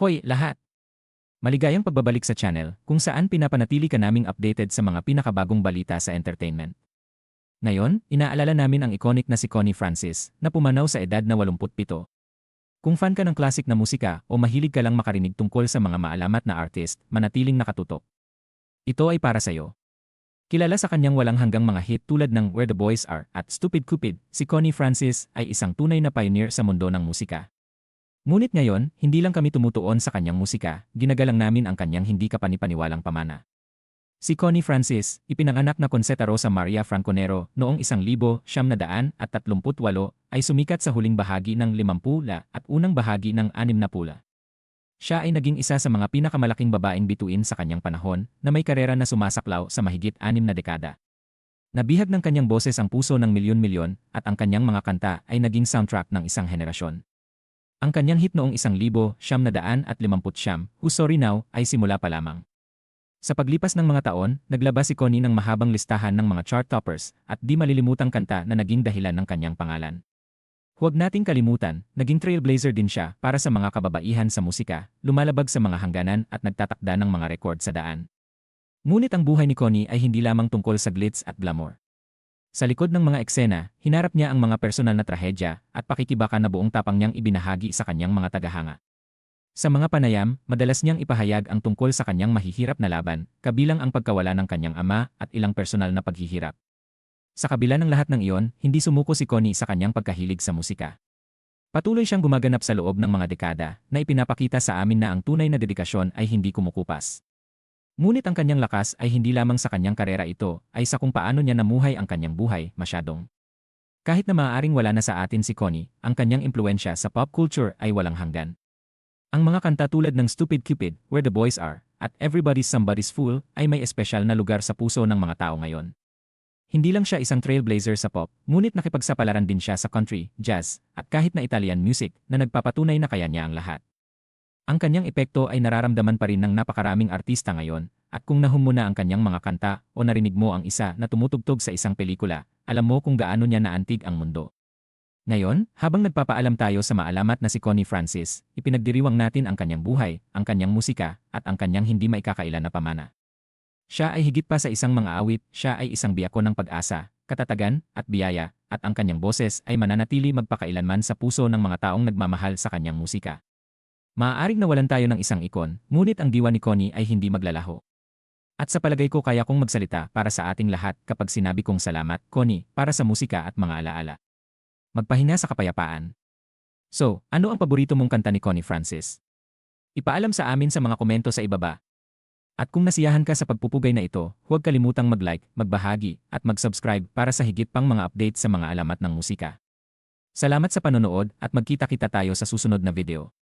Hoy, lahat! Maligayang pagbabalik sa channel kung saan pinapanatili ka naming updated sa mga pinakabagong balita sa entertainment. Ngayon, inaalala namin ang iconic na si Connie Francis na pumanaw sa edad na 87. Kung fan ka ng classic na musika o mahilig ka lang makarinig tungkol sa mga maalamat na artist, manatiling nakatutok. Ito ay para sa'yo. Kilala sa kanyang walang hanggang mga hit tulad ng Where the Boys Are at Stupid Cupid, si Connie Francis ay isang tunay na pioneer sa mundo ng musika. Ngunit ngayon, hindi lang kami tumutuon sa kanyang musika, ginagalang namin ang kanyang hindi kapanipaniwalang pamana. Si Connie Francis, ipinanganak na Concetta Rosa Maria Franconero noong 1938 ay sumikat sa huling bahagi ng 50 at unang bahagi ng 60. Siya ay naging isa sa mga pinakamalaking babaeng bituin sa kanyang panahon na may karera na sumasaklaw sa mahigit anim na dekada. Nabihag ng kanyang boses ang puso ng milyon-milyon at ang kanyang mga kanta ay naging soundtrack ng isang henerasyon. Ang kanyang hit noong isang libo, siyam na daan at limamput siyam, Who's Sorry Now, ay simula pa lamang. Sa paglipas ng mga taon, naglabas si Connie ng mahabang listahan ng mga chart toppers at di malilimutang kanta na naging dahilan ng kanyang pangalan. Huwag nating kalimutan, naging trailblazer din siya para sa mga kababaihan sa musika, lumalabag sa mga hangganan at nagtatakda ng mga rekord sa daan. Ngunit ang buhay ni Connie ay hindi lamang tungkol sa glitz at glamour. Sa likod ng mga eksena, hinarap niya ang mga personal na trahedya at pakikibaka na buong tapang niyang ibinahagi sa kanyang mga tagahanga. Sa mga panayam, madalas niyang ipahayag ang tungkol sa kanyang mahihirap na laban, kabilang ang pagkawala ng kanyang ama at ilang personal na paghihirap. Sa kabila ng lahat ng iyon, hindi sumuko si Connie sa kanyang pagkahilig sa musika. Patuloy siyang gumaganap sa loob ng mga dekada na ipinapakita sa amin na ang tunay na dedikasyon ay hindi kumukupas. Ngunit ang kanyang lakas ay hindi lamang sa kanyang karera ito, ay sa kung paano niya namuhay ang kanyang buhay, masyadong. Kahit na maaaring wala na sa atin si Connie, ang kanyang impluensya sa pop culture ay walang hanggan. Ang mga kanta tulad ng Stupid Cupid, Where the Boys Are, at Everybody's Somebody's Fool ay may espesyal na lugar sa puso ng mga tao ngayon. Hindi lang siya isang trailblazer sa pop, ngunit nakipagsapalaran din siya sa country, jazz, at kahit na Italian music na nagpapatunay na kaya niya ang lahat. Ang kanyang epekto ay nararamdaman pa rin ng napakaraming artista ngayon, at kung nahum ang kanyang mga kanta o narinig mo ang isa na tumutugtog sa isang pelikula, alam mo kung gaano niya naantig ang mundo. Ngayon, habang nagpapaalam tayo sa maalamat na si Connie Francis, ipinagdiriwang natin ang kanyang buhay, ang kanyang musika, at ang kanyang hindi maikakailan na pamana. Siya ay higit pa sa isang mga awit, siya ay isang biyako ng pag-asa, katatagan, at biyaya, at ang kanyang boses ay mananatili magpakailanman sa puso ng mga taong nagmamahal sa kanyang musika. Maaaring nawalan tayo ng isang ikon, ngunit ang diwa ni Connie ay hindi maglalaho. At sa palagay ko kaya kong magsalita para sa ating lahat kapag sinabi kong salamat, Connie, para sa musika at mga alaala. Magpahinga sa kapayapaan. So, ano ang paborito mong kanta ni Connie Francis? Ipaalam sa amin sa mga komento sa ibaba. At kung nasiyahan ka sa pagpupugay na ito, huwag kalimutang mag-like, magbahagi, at mag-subscribe para sa higit pang mga update sa mga alamat ng musika. Salamat sa panonood at magkita-kita tayo sa susunod na video.